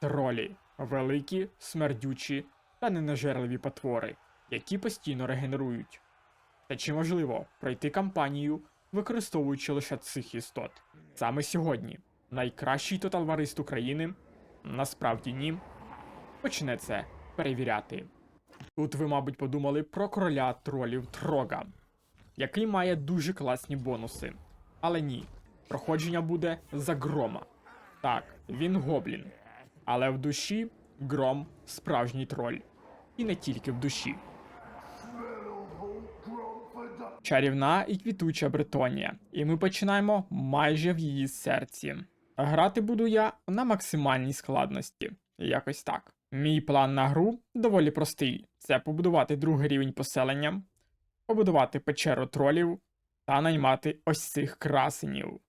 Тролі великі, смердючі та ненажерливі потвори, які постійно регенерують. Та чи можливо пройти кампанію, використовуючи лише цих істот? Саме сьогодні найкращий тоталварист України, насправді ні, почне це перевіряти. Тут ви, мабуть, подумали про короля тролів Трога, який має дуже класні бонуси. Але ні, проходження буде за грома. Так, він гоблін. Але в душі гром справжній троль. І не тільки в душі. Чарівна і квітуча Бретонія, і ми починаємо майже в її серці. Грати буду я на максимальній складності. Якось так. Мій план на гру доволі простий: це побудувати другий рівень поселення, побудувати печеру тролів та наймати ось цих красенів.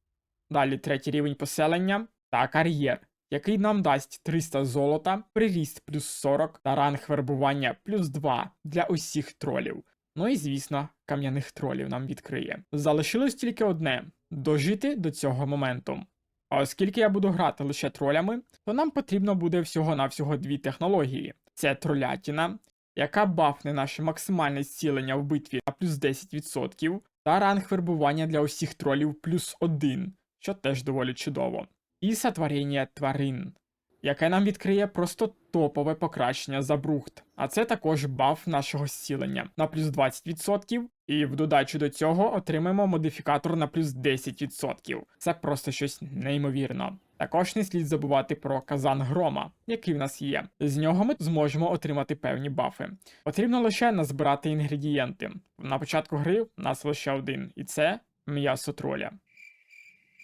Далі третій рівень поселення та кар'єр, який нам дасть 300 золота, приріст плюс 40 та ранг вербування плюс 2 для усіх тролів. Ну і звісно, кам'яних тролів нам відкриє. Залишилось тільки одне дожити до цього моменту. А оскільки я буду грати лише тролями, то нам потрібно буде всього-навсього дві технології: це тролятіна, яка бафне наше максимальне зцілення в битві на плюс 10%, та ранг вербування для усіх тролів плюс 1, що теж доволі чудово. І сотворення тварин, яке нам відкриє просто топове покращення за брухт. А це також баф нашого зцілення на плюс 20%, і в додачу до цього отримаємо модифікатор на плюс 10%. Це просто щось неймовірно. Також не слід забувати про казан грома, який в нас є. З нього ми зможемо отримати певні бафи. Потрібно лише назбирати інгредієнти. На початку гри в нас лише один, і це м'ясо троля.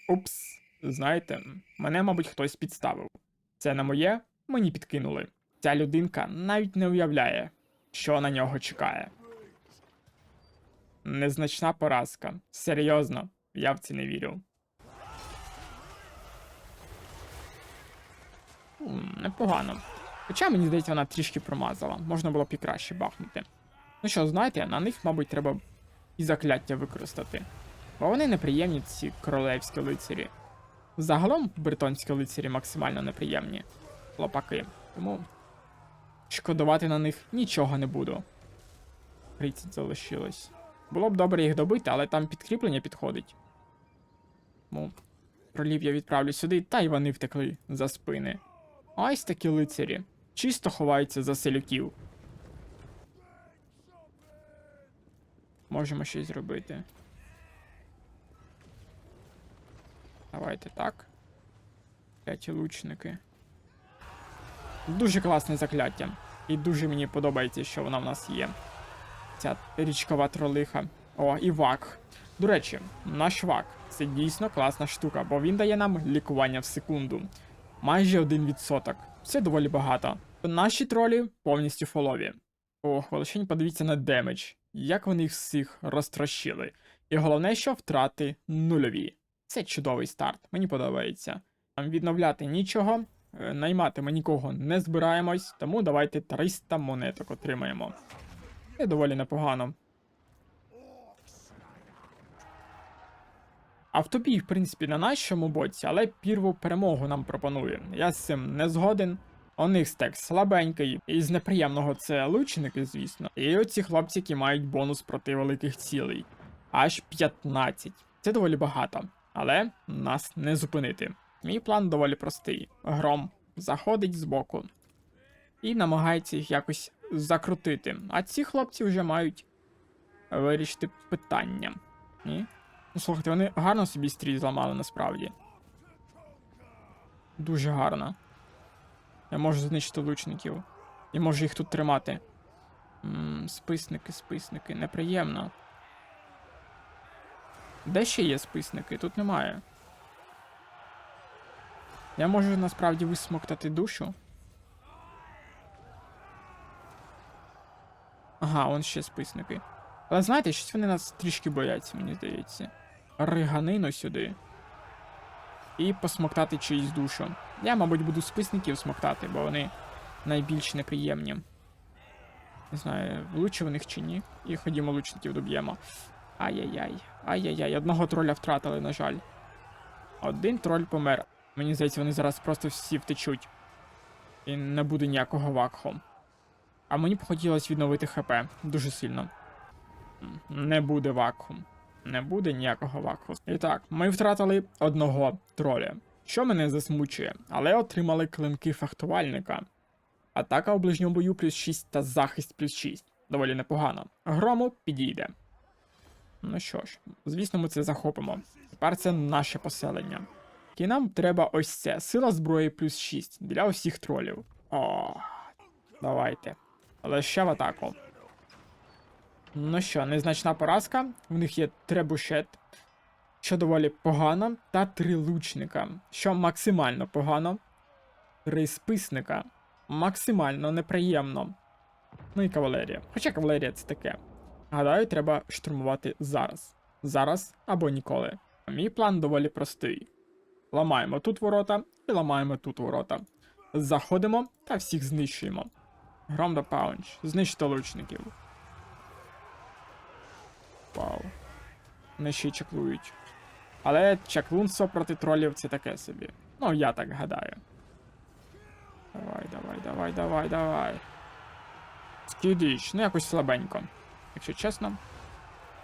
Упс, знаєте, мене, мабуть, хтось підставив. Це не моє, мені підкинули. Ця людинка навіть не уявляє, що на нього чекає. Незначна поразка. Серйозно, я в це не вірю. Непогано. Хоча мені здається, вона трішки промазала. Можна було б і краще бахнути. Ну що, знаєте, на них, мабуть, треба і закляття використати. Бо вони неприємні, ці королевські лицарі. Загалом бритонські лицарі максимально неприємні. Лопаки. Тому шкодувати на них нічого не буду. 30 залишилось. Було б добре їх добити, але там підкріплення підходить. Тому пролів я відправлю сюди, та й вони втекли за спини. Ось такі лицарі. Чисто ховаються за селюків. Можемо щось зробити. Давайте так. Кляті лучники. Дуже класне закляття. І дуже мені подобається, що вона в нас є. Ця річкова тролиха. О, і вак. До речі, наш вак це дійсно класна штука, бо він дає нам лікування в секунду. Майже 1%. Це доволі багато. Наші тролі повністю фолові. Ох, лишень подивіться на демедж, як вони їх всіх розтрощили. І головне, що втрати нульові. Це чудовий старт, мені подобається. Нам відновляти нічого, е, наймати ми нікого не збираємось, тому давайте 300 монеток отримаємо. Це доволі непогано. Автобій, в принципі, на нашому боці, але пірву перемогу нам пропонує. Я з цим не згоден. У них стек слабенький, і з неприємного це лучники, звісно. І оці хлопці, які мають бонус проти великих цілей. Аж 15. Це доволі багато, але нас не зупинити. Мій план доволі простий: гром заходить збоку і намагається їх якось закрутити. А ці хлопці вже мають вирішити питання. Ні? Ну, слухайте, вони гарно собі стрій зламали насправді. Дуже гарно. Я можу знищити лучників. Я можу їх тут тримати. М, списники, списники. Неприємно. Де ще є списники? Тут немає. Я можу насправді висмоктати душу. Ага, он ще списники. Але знаєте, щось вони нас трішки бояться, мені здається. Риганину сюди. І посмоктати чиїсь душу. Я, мабуть, буду списників смоктати, бо вони найбільш неприємні. Не знаю, влучив у них чи ні. І ходімо лучників доб'ємо. Ай-яй-яй. Ай-яй-яй. Одного троля втратили, на жаль. Один троль помер. Мені здається, вони зараз просто всі втечуть. І не буде ніякого вакху. А мені б хотілося відновити ХП дуже сильно. Не буде вакху. Не буде ніякого вакху. І так, ми втратили одного троля, що мене засмучує, але отримали клинки фехтувальника. Атака у ближньому бою плюс 6 та захист плюс 6. Доволі непогано. Грому підійде. Ну що ж, звісно, ми це захопимо. Тепер це наше поселення. І нам треба ось це. Сила зброї плюс 6 для усіх тролів. О, давайте. Але ще в атаку. Ну що, незначна поразка. В них є требушет, що доволі погано, та три лучника, що максимально погано. Три списника. Максимально неприємно. Ну і кавалерія. Хоча кавалерія це таке. Гадаю, треба штурмувати зараз. Зараз або ніколи. Мій план доволі простий. Ламаємо тут ворота і ламаємо тут ворота. Заходимо та всіх знищуємо. Гром да паунч. Знищити лучників. Вау. Вони ще й чаклують. Але чаклунство проти тролів це таке собі. Ну, я так гадаю. Давай, давай, давай, давай, давай. Скидіч, ну якось слабенько, якщо чесно.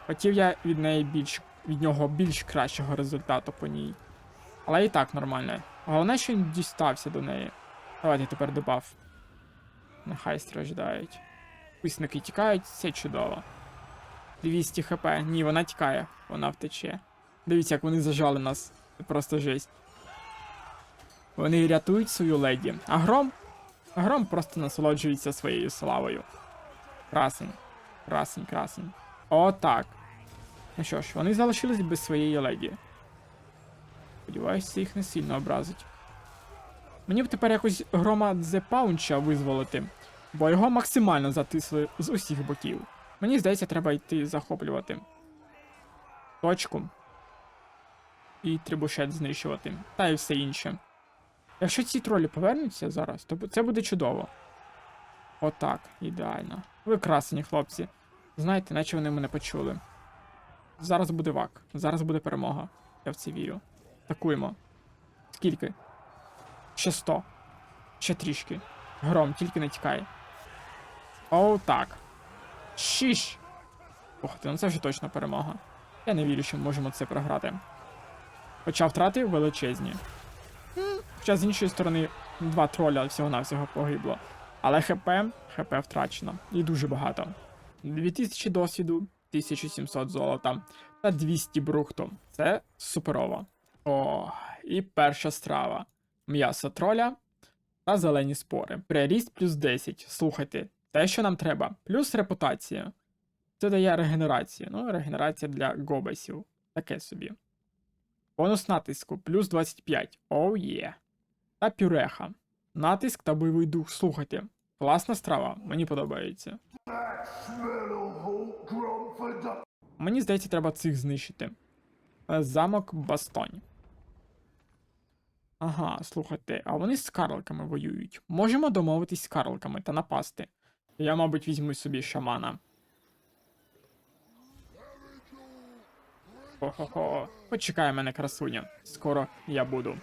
Хотів я від неї більш від нього більш кращого результату по ній. Але і так нормально. Головне, що він дістався до неї. Давайте тепер дебаф. Нехай страждають. Писники тікають, це чудово. 200 хп. Ні, вона тікає, вона втече. Дивіться, як вони зажали нас. Це просто жесть. Вони рятують свою леді. А гром? Гром просто насолоджується своєю славою. Красень. Красень, красень. Отак. Ну що ж, вони залишились без своєї леді. Сподіваюся, їх не сильно образить. Мені б тепер якось грома Дзе Паунча визволити, бо його максимально затисли з усіх боків. Мені здається, треба йти захоплювати. Точку. І трибушет знищувати. Та й все інше. Якщо ці тролі повернуться зараз, то це буде чудово. Отак, ідеально. Ви красені, хлопці. Знаєте, наче вони мене почули. Зараз буде вак. Зараз буде перемога. Я в це вірю. Атакуємо. Скільки? Ще 100. Ще трішки. Гром, тільки не тікай. Оу, так. Шіш. Ох ти, ну це вже точно перемога. Я не вірю, що ми можемо це програти. Хоча втрати величезні. Хоча з іншої сторони, два троля всього-навсього погибло. Але ХП, ХП втрачено. І дуже багато. 2000 досвіду, 1700 золота та 200 брухту. Це суперово. О, і перша страва. М'ясо троля та зелені спори. Приріст плюс 10. Слухайте, те, що нам треба. Плюс репутація. Це дає регенерацію. Ну, регенерація для гобесів. Таке собі. Бонус натиску плюс 25. Оу є. Та пюреха. Натиск та бойовий дух. Слухайте. Класна страва, мені подобається. Мені здається, треба цих знищити. Е, Замок Бастонь. Ага, слухайте, а вони з карликами воюють. Можемо домовитись з карликами та напасти. Я, мабуть, візьму собі шамана. Хо-хо-хо. Почекай мене, красуня. Скоро я буду.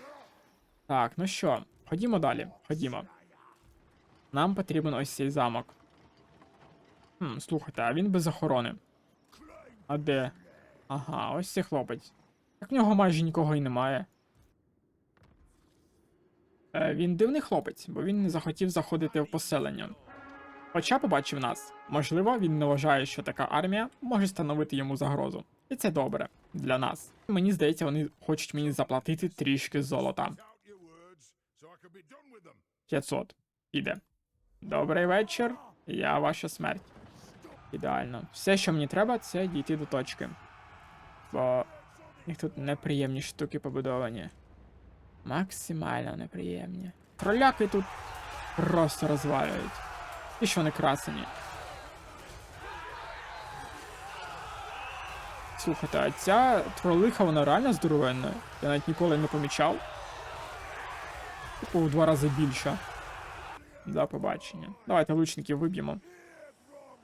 Так, ну що, ходімо далі. Ходімо. Нам потрібен ось цей замок. Хм, слухайте, а він без охорони. А де? Ага, ось цей хлопець. Так в нього майже нікого і немає. Е, він дивний хлопець, бо він не захотів заходити в поселення. Хоча побачив нас. Можливо, він не вважає, що така армія може становити йому загрозу. І це добре для нас. Мені здається, вони хочуть мені заплатити трішки золота. 500. Іде. Добрий вечір. Я ваша смерть. Ідеально. Все, що мені треба, це дійти до точки. Бо них тут неприємні штуки побудовані. Максимально неприємні. Кроляки тут просто розвалюють. І що вони красені. Слухайте, а ця тролиха, вона реально здоровенна. Я навіть ніколи не помічав. Типу в два рази більша. До побачення. Давайте лучників виб'ємо.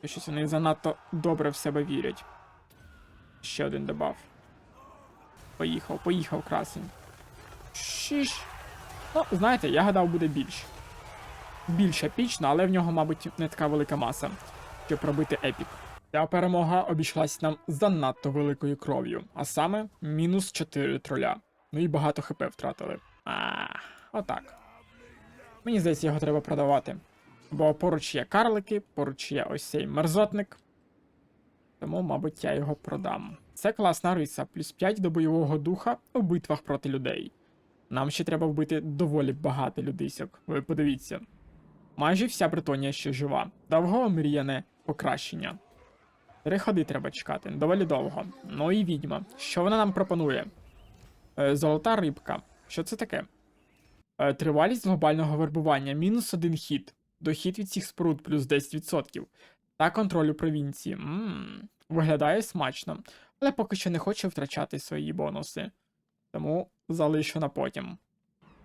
Щось вони занадто добре в себе вірять. Ще один дебаф. Поїхав, поїхав, красень. Шіш. Ну, знаєте, я гадав буде більше. більш епічна, але в нього, мабуть, не така велика маса, щоб робити епік. Ця перемога обійшлась нам занадто великою кров'ю, а саме мінус 4 троля. Ну і багато хп втратили. А, отак. Мені здається, його треба продавати. Бо поруч є карлики, поруч є ось цей мерзотник. Тому, мабуть, я його продам. Це класна риса, плюс 5 до бойового духа у битвах проти людей. Нам ще треба вбити доволі багато людисок. Ви подивіться. Майже вся Бретонія ще жива. Довго мріяне покращення. Три ходи треба чекати, доволі довго. Ну і відьма. Що вона нам пропонує? Е, золота рибка. Що це таке? Е, тривалість глобального вербування мінус один хід. Дохід від всіх споруд плюс 10%. Та контролю провінції. Ммм, виглядає смачно. Але поки що не хочу втрачати свої бонуси. Тому залишу на потім.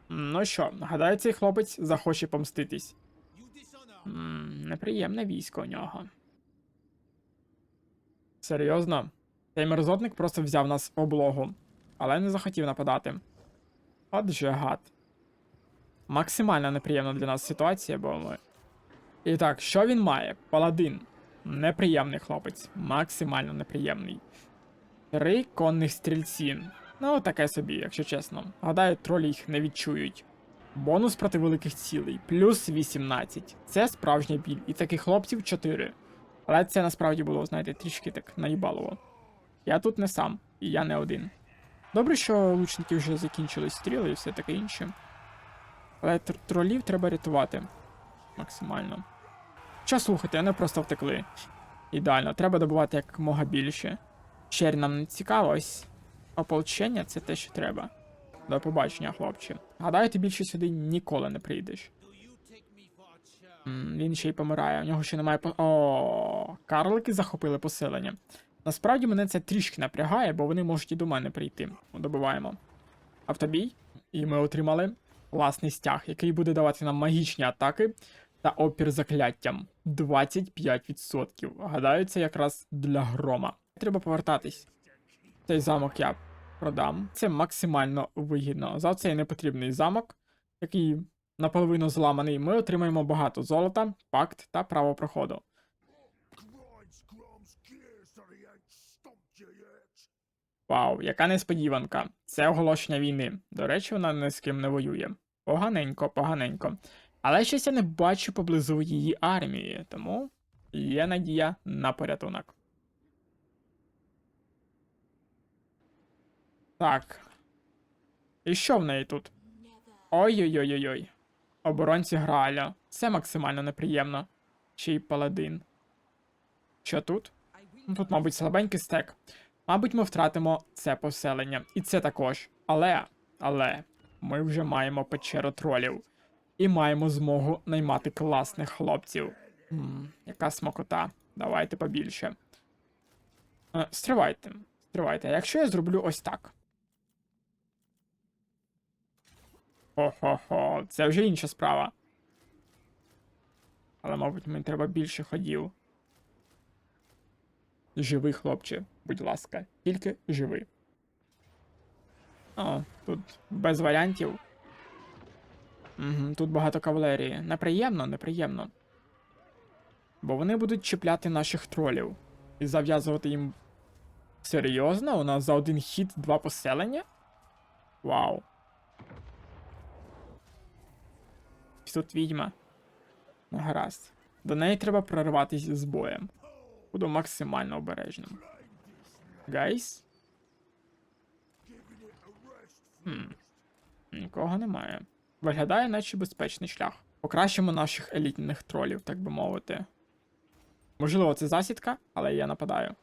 Ну що, гадаю, цей хлопець захоче помститись. М, неприємне військо у нього. Серйозно? Цей мерзотник просто взяв нас в облогу, але не захотів нападати. От же гад. Максимально неприємна для нас ситуація, бо ми. І так, що він має? Паладин. Неприємний хлопець. Максимально неприємний. Три конних стрільці. Ну, таке собі, якщо чесно. Гадаю, тролі їх не відчують. Бонус проти великих цілей. Плюс 18. Це справжня біль. І таких хлопців 4. Але це насправді було, знаєте, трішки так наїбалово. Я тут не сам, і я не один. Добре, що лучники вже закінчились стріли і все таке інше. Але тр- тролів треба рятувати. Максимально. Що слухайте, вони просто втекли. Ідеально, треба добувати якомога більше. Щер нам не цікаво, ось ополчення це те, що треба. До побачення, хлопче. Гадаю, ти більше сюди ніколи не прийдеш. Він ще й помирає, у нього ще немає по. О, карлики захопили поселення. Насправді мене це трішки напрягає, бо вони можуть і до мене прийти. Добиваємо. Автобій. І ми отримали класний стяг, який буде давати нам магічні атаки та опір закляттям. 25%. Гадаю, це якраз для грома. Треба повертатись. Цей замок я продам. Це максимально вигідно. За цей непотрібний замок, який наполовину зламаний, ми отримаємо багато золота, пакт та право проходу. Вау, яка несподіванка. Це оголошення війни. До речі, вона ні з ким не воює. Поганенько, поганенько. Але щось я не бачу поблизу її армії, тому є надія на порятунок. Так. І що в неї тут? Ой-ой-ой-ой. Оборонці Граля. Це максимально неприємно. Й паладин. Що тут? Тут, мабуть, слабенький стек. Мабуть, ми втратимо це поселення. І це також. Але, але, ми вже маємо печеру тролів. І маємо змогу наймати класних хлопців. М, яка смакота. Давайте побільше. Е, стривайте. Стривайте. Якщо я зроблю ось так. Хо-хо-хо, це вже інша справа. Але, мабуть, мені треба більше ходів. Живий, хлопче, будь ласка, тільки живий. О, тут без варіантів. Угу, тут багато кавалерії. Неприємно, неприємно. Бо вони будуть чіпляти наших тролів і зав'язувати їм. Серйозно? У нас за один хід два поселення? Вау. Тут відьма. Ну, гаразд. До неї треба прориватись з боєм. Буду максимально обережним. Гайс? Хм. Нікого немає. Виглядає, наче безпечний шлях. Покращимо наших елітних тролів, так би мовити. Можливо, це засідка, але я нападаю.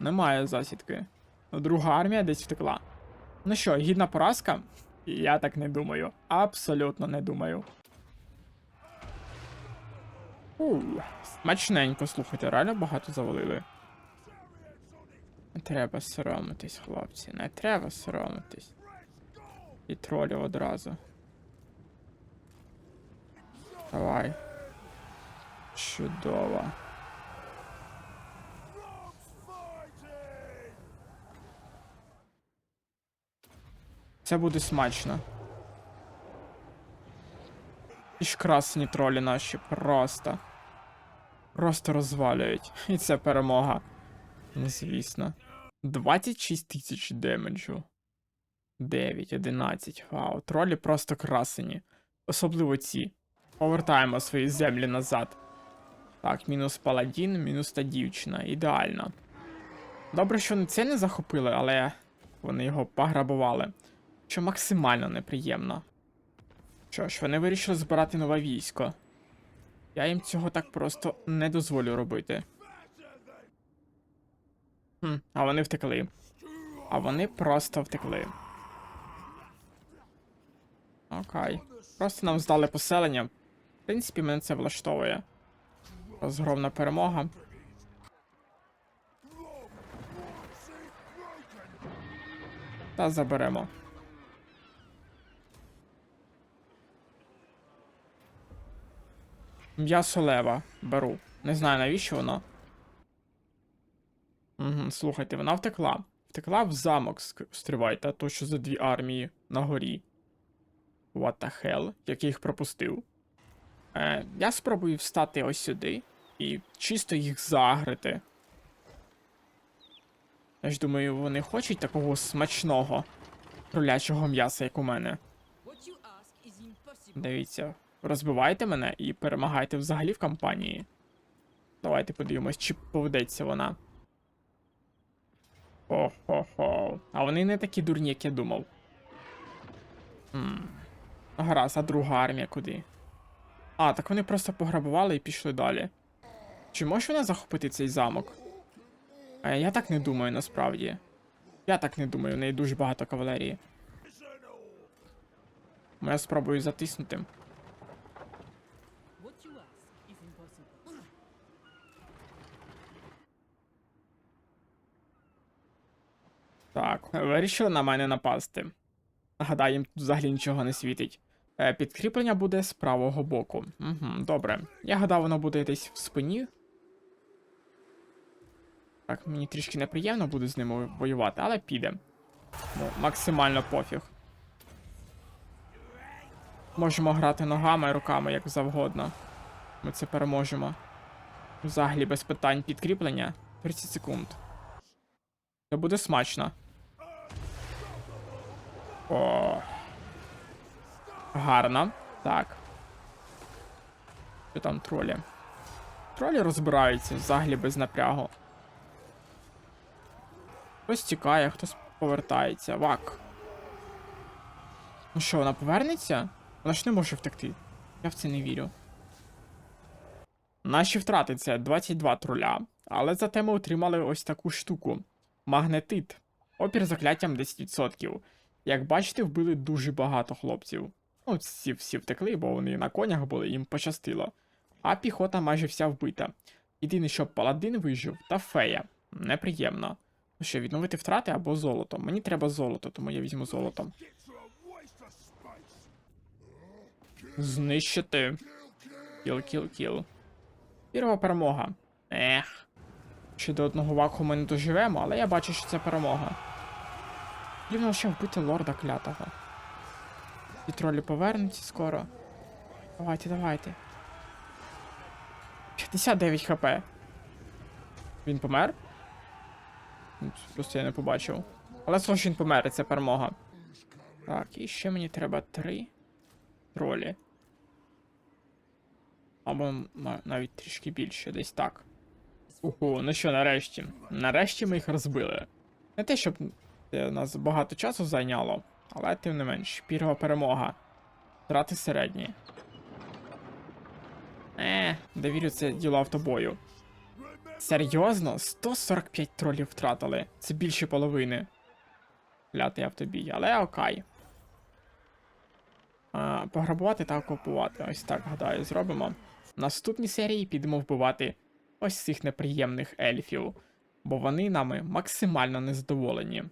Немає засідки. Друга армія десь втекла. Ну що, гідна поразка? Я так не думаю. Абсолютно не думаю. У, смачненько, слухайте, реально багато завалили. Не треба соромитись, хлопці, не треба соромитись. І тролів одразу. Давай. Чудово. Це буде смачно. І ж красні тролі наші просто. Просто розвалюють. І це перемога. Ну, звісно. 26 тисяч демеджу. 9, 11. Вау, тролі просто красені. Особливо ці. Повертаємо свої землі назад. Так, мінус паладін, мінус та дівчина. Ідеально. Добре, що це не захопили, але вони його пограбували. Що максимально неприємно. Що ж, вони вирішили збирати нове військо. Я їм цього так просто не дозволю робити. Хм, а вони втекли. А вони просто втекли. Окей. Просто нам здали поселення. В принципі, мене це влаштовує. Розгромна перемога. Та заберемо. М'ясо лева беру. Не знаю навіщо воно. Угу, слухайте, вона втекла. Втекла в замок, стривайте, то що за дві армії на горі. What the hell? Як я їх пропустив. Е, я спробую встати ось сюди і чисто їх загрити. Я ж думаю, вони хочуть такого смачного кролячого м'яса, як у мене. Дивіться, розбивайте мене і перемагайте взагалі в кампанії. Давайте подивимось, чи поведеться вона. Хо-хо-хо. А вони не такі дурні, як я думав. М. Гаразд, а друга армія куди? А, так вони просто пограбували і пішли далі. Чи може вона захопити цей замок? Е, я так не думаю насправді. Я так не думаю, в неї дуже багато кавалерії. Я спробую затиснути. Так, вирішили на мене напасти. Гадаю, їм тут взагалі нічого не світить. Е, підкріплення буде з правого боку. Угу, добре. Я гадав, воно буде десь в спині. Так, мені трішки неприємно буде з ними воювати, але піде. Ну, максимально пофіг. Можемо грати ногами, руками, як завгодно. Ми це переможемо. Взагалі без питань підкріплення. 30 секунд. Це буде смачно. О. Гарно. Так. Що там тролі? Тролі розбираються взагалі без напрягу. Хтось тікає, хтось повертається. Вак. Ну що, вона повернеться? Вона ж не може втекти. Я в це не вірю. Наші втрати це 22 троля, але зате ми отримали ось таку штуку. Магнетит. Опір закляттям 10%. Як бачите, вбили дуже багато хлопців. Ну, всі всі втекли, бо вони на конях були, їм пощастило. А піхота майже вся вбита. Єдине, що паладин вижив, та фея. Неприємно. Ну що, відновити втрати або золото. Мені треба золото, тому я візьму золото. Знищити. Кіл, кіл, кіл. Пірова перемога. Ех. Ще до одного вакууму ми не доживемо, але я бачу, що це перемога. Рівно ще вбити лорда клятого. І тролі повернуться скоро. Давайте, давайте. 59 хп. Він помер? Ну, Просто я не побачив. Але схоже, що він помер, це перемога. Так, і ще мені треба три тролі. Або навіть трішки більше, десь так. Уху, ну що, нарешті. Нарешті ми їх розбили. Не те, щоб це нас багато часу зайняло, але тим не менш, пірова перемога. Втрати середні. Е, довірю це діло автобою. Серйозно? 145 тролів втратили. Це більше половини. Клятий автобій, але окей. А, пограбувати та окупувати. Ось так, гадаю, зробимо. В наступній серії підемо вбивати ось цих неприємних ельфів, бо вони нами максимально незадоволені.